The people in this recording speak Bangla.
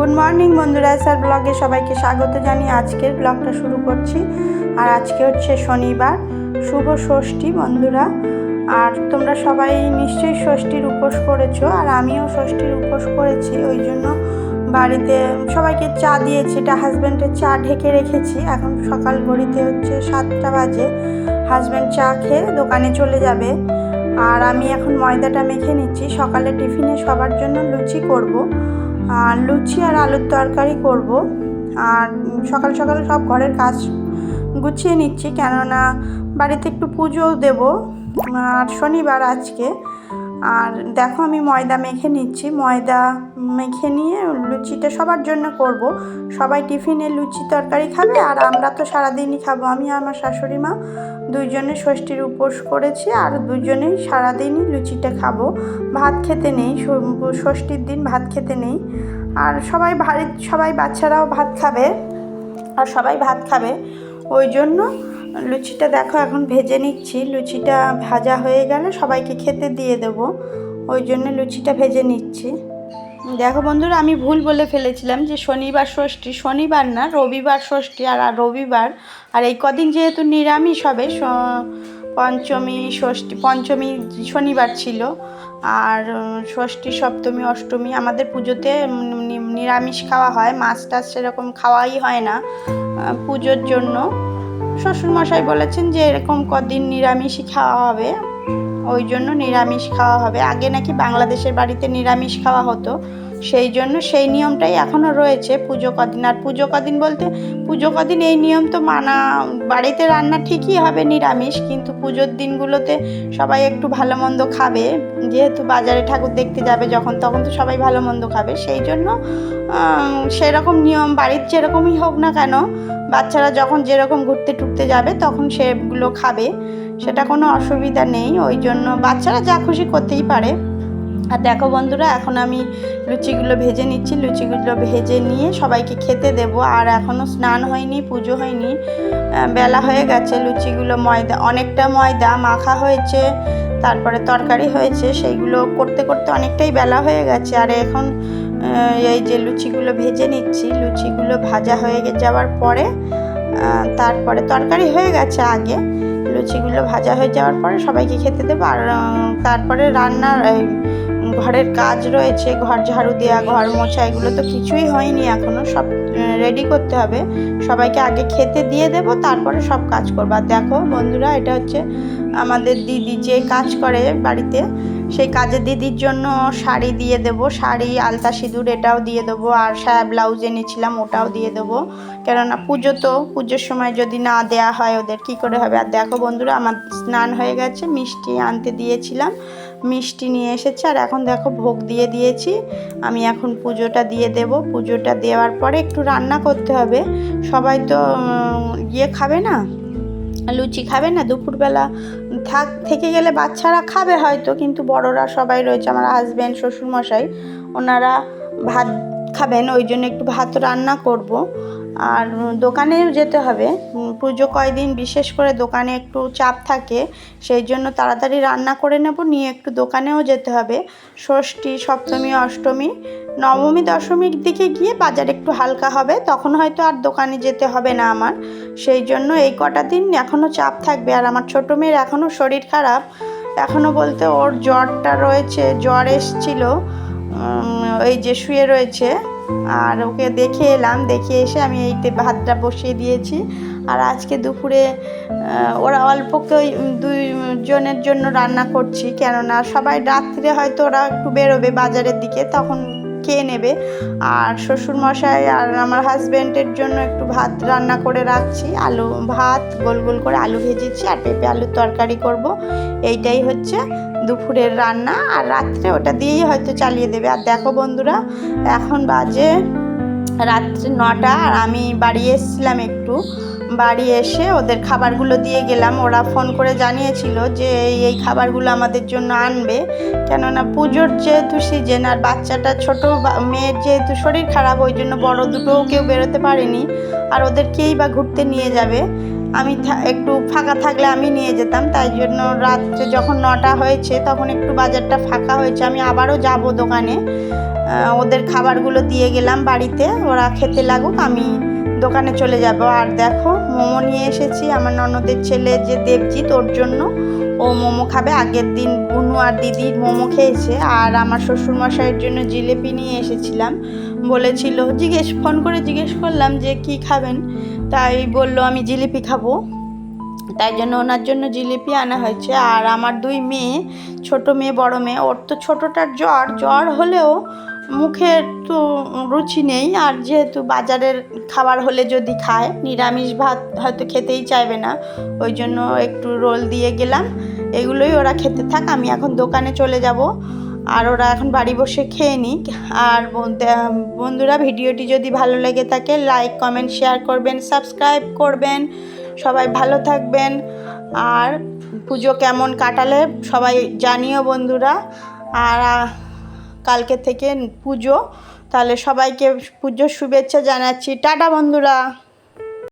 গুড মর্নিং বন্ধুরা, স্যার ব্লগে সবাইকে স্বাগত জানিয়ে আজকের ব্লগটা শুরু করছি। আর আজকে হচ্ছে শনিবার, শুভ ষষ্ঠী বন্ধুরা। আর তোমরা সবাই নিশ্চয়ই ষষ্ঠীর উপোস করেছ, আর আমিও ষষ্ঠীর উপোস করেছি। ওই জন্য বাড়িতে সবাইকে চা দিয়েছি, এটা হাজব্যান্ডের চা ঢেকে রেখেছি। এখন সকাল ঘড়িতে হচ্ছে সাতটা বাজে। হাজব্যান্ড চা খেয়ে দোকানে চলে যাবে। আর আমি এখন ময়দাটা মেখে নিচ্ছি। সকালে টিফিনে সবার জন্য লুচি করব। আর লুচি আর আলুর তরকারি করব। আর সকাল সকাল সব ঘরের কাজ গুছিয়ে নিচ্ছি, কেননা বাড়িতে একটু পুজোও দেব আর শনিবার আজকে। আর দেখো আমি ময়দা মেখে নিচ্ছি, ময়দা মেখে নিয়ে লুচিটা সবার জন্য করব। সবাই টিফিনে লুচি তরকারি খাবে আর আমরা তো সারাদিনই খাব। আমি আমার শাশুড়ি মা দুইজনে ষষ্ঠীর উপোস করেছি আর দুজনেই সারাদিনই লুচিটা খাব। ভাত খেতে নেই ষষ্ঠীর দিন ভাত খেতে নেই। আর সবাই বাড়ির সবাই বাচ্চারাও ভাত খাবে আর সবাই ভাত খাবে। ওই জন্য লুচিটা দেখো এখন ভেজে নিচ্ছি। লুচিটা ভাজা হয়ে গেলে সবাইকে খেতে দিয়ে দেবো। ওই জন্য লুচিটা ভেজে নিচ্ছি। দেখো বন্ধুরা, আমি ভুল বলে ফেলেছিলাম যে শনিবার ষষ্ঠী, শনিবার না, রবিবার ষষ্ঠী আর আর রবিবার। আর এই কদিন যেহেতু নিরামিষ হবে পঞ্চমী ষষ্ঠী, পঞ্চমী শনিবার ছিল। আর ষষ্ঠী, সপ্তমী, অষ্টমী আমাদের পুজোতে নিরামিষ খাওয়া হয়, মাছ টাছ সেরকম খাওয়াই হয় না পুজোর জন্য। শ্বশুরমশাই বলেছেন যে এরকম কদিন নিরামিষই খাওয়া হবে। ওই জন্য নিরামিষ খাওয়া হবে। আগে নাকি বাংলাদেশের বাড়িতে নিরামিষ খাওয়া হতো সেই জন্য সেই নিয়মটাই এখনও রয়েছে পুজো কদিন। আর পুজো কদিন বলতে পুজো কদিন এই নিয়ম তো মানা, বাড়িতে রান্না ঠিকই হবে নিরামিষ, কিন্তু পুজোর দিনগুলোতে সবাই একটু ভালো মন্দ খাবে। যেহেতু বাজারে ঠাকুর দেখতে যাবে যখন, তখন তো সবাই ভালো মন্দ খাবে। সেই জন্য সেরকম নিয়ম, বাড়ির যেরকমই হোক না কেন বাচ্চারা যখন যেরকম ঘুরতে টুকতে যাবে, তখন সেগুলো খাবে। সেটা কোনো অসুবিধা নেই, ওই জন্য বাচ্চারা যা খুশি করতেই পারে। আর দেখো বন্ধুরা, এখন আমি লুচিগুলো ভেজে নিচ্ছি। লুচিগুলো ভেজে নিয়ে সবাইকে খেতে দেব। আর এখনও স্নান হয়নি, পুজো হয়নি বেলা হয়ে গেছে। লুচিগুলো ময়দা, অনেকটা ময়দা মাখা হয়েছে, তারপরে তরকারি হয়েছে। সেইগুলো করতে করতে অনেকটাই বেলা হয়ে গেছে। আর এখন এই যে লুচিগুলো ভেজে নিচ্ছি, লুচিগুলো ভাজা হয়ে যাওয়ার পরে তারপরে তরকারি হয়ে গেছে আগে। লুচিগুলো ভাজা হয়ে যাওয়ার পরে সবাইকে খেতে দেবো। আর তারপরে রান্নার ঘরের কাজ রয়েছে, ঘর ঝাড়ু দেওয়া ঘর মোছা, এগুলো তো কিছুই হয়নি এখনও সব রেডি করতে হবে। সবাইকে আগে খেতে দিয়ে দেব, তারপরে সব কাজ করব। আর দেখো বন্ধুরা, এটা হচ্ছে আমাদের দিদি যে কাজ করে বাড়িতে, সেই কাজের দিদির জন্য শাড়ি দিয়ে দেবো। শাড়ি, আলতা সিঁদুর এটাও দিয়ে দেবো, আর সায়া ব্লাউজ এনেছিলাম, ওটাও দিয়ে দেবো। কেননা পুজো তো, পুজোর সময় যদি না দেয়া হয় ওদের, কি করে হবে? আর দেখো বন্ধুরা, আমার স্নান হয়ে গেছে, মিষ্টি আনতে দিয়েছিলাম। মিষ্টি নিয়ে এসেছে। আর এখন দেখো ভোগ দিয়ে দিয়েছি। আমি এখন পুজোটা দিয়ে দেব। পুজোটা দেওয়ার পরে একটু রান্না করতে হবে। সবাই তো ইয়ে খাবে না? লুচি খাবে না? দুপুরবেলা থাক, থেকে গেলে বাচ্চারা খাবে হয়তো। কিন্তু বড়রা সবাই রয়েছে, আমার হাজব্যান্ড শ্বশুরমশাই। ওনারা ভাত খাবেন, ওই জন্য একটু ভাত রান্না করব। আর দোকানেও যেতে হবে। পুজো কয়দিন বিশেষ করে দোকানে একটু চাপ থাকে, সেই জন্য তাড়াতাড়ি রান্না করে নেব, নিয়ে একটু দোকানেও যেতে হবে। ষষ্ঠী, সপ্তমী, অষ্টমী, নবমী, দশমীর দিকে গিয়ে বাজার একটু হালকা হবে, তখন হয়তো আর দোকানে যেতে হবে না আমার। সেই জন্য এই কটা দিন এখনও চাপ থাকবে। আর আমার ছোটো মেয়ের এখনও শরীর খারাপ। এখনও বলতে ওর জ্বরটা রয়েছে, জ্বর এসছিল এই যে শুয়ে রয়েছে। আর ওকে দেখে এলাম, দেখে এসে আমি এই ভাতটা বসিয়ে দিয়েছি। আর আজকে দুপুরে ওরা অল্প দুইজনের দুই জনের জন্য রান্না করছি। কেননা সবাই রাত্রে হয়তো ওরা একটু বেরোবে বাজারের দিকে, তখন খেয়ে নেবে। আর শ্বশুরমশাই আর আমার হাজব্যান্ডের জন্য একটু ভাত রান্না করে রাখছি। আলু, ভাত গোল গোল করে আলু ভেজেছি আর পেঁপে আলুর তরকারি করব। এইটাই হচ্ছে দুপুরের রান্না। আর রাত্রে ওটা দিয়েই হয়তো চালিয়ে দেবে। আর দেখো বন্ধুরা, এখন বাজে রাত্রে নটা আর আমি বাড়ি এসেছিলাম একটু। বাড়ি এসে ওদের খাবারগুলো দিয়ে গেলাম। ওরা ফোন করে জানিয়েছিল যে এই খাবারগুলো আমাদের জন্য আনবে। কেননা পুজোর যেহেতু সিজন আর বাচ্চাটা ছোট মেয়ের যেহেতু শরীর খারাপ, ওই জন্য বড় দুটোও কেউ বেরোতে পারেনি। আর ওদেরকেই বা ঘুরতে নিয়ে যাবে। আমি একটু ফাঁকা থাকলে আমি নিয়ে যেতাম। তাই জন্য রাত্রে যখন নটা হয়েছে, তখন একটু বাজারটা ফাঁকা হয়েছে। আমি আবারও যাব দোকানে। ওদের খাবারগুলো দিয়ে গেলাম বাড়িতে। ওরা খেতে লাগুক, আমি দোকানে চলে যাব। আর দেখো, মোমো নিয়ে এসেছি। আমার ননদের ছেলে যে দেবজিৎ ওর জন্য, ও মোমো খাবে। আগের দিন বুনু আর দিদি মোমো খেয়েছে। আর আমার শ্বশুরমশাইয়ের জন্য জিলেপি নিয়ে এসেছিলাম। বলেছিল, জিজ্ঞেস, ফোন করে জিজ্ঞেস করলাম যে কি খাবেন? তাই বলল, আমি জিলিপি খাব। তাই জন্য ওনার জন্য জিলিপি আনা হয়েছে। আর আমার দুই মেয়ে, ছোট মেয়ে, বড় মেয়ে, ওর তো ছোটোটার জ্বর। জ্বর হলেও মুখের তো রুচি নেই, আর যেহেতু বাজারের খাবার হলে যদি খায়, নিরামিষ ভাত হয়তো খেতেই চাইবে না। ওই জন্য একটু রোল দিয়ে গেলাম, এগুলোই ওরা খেতে থাক, আমি এখন দোকানে চলে যাব। আর ওরা এখন বাড়ি বসে খেয়ে নিক। আর বন্ধুরা, ভিডিওটি যদি ভালো লেগে থাকে লাইক কমেন্ট শেয়ার করবেন সাবস্ক্রাইব করবেন। সবাই ভালো থাকবেন। আর পুজো কেমন কাটালে সবাই জানিও বন্ধুরা। আর কালকে থেকে পুজো। তাহলে সবাইকে পুজোর শুভেচ্ছা জানাচ্ছি। টাটা বন্ধুরা।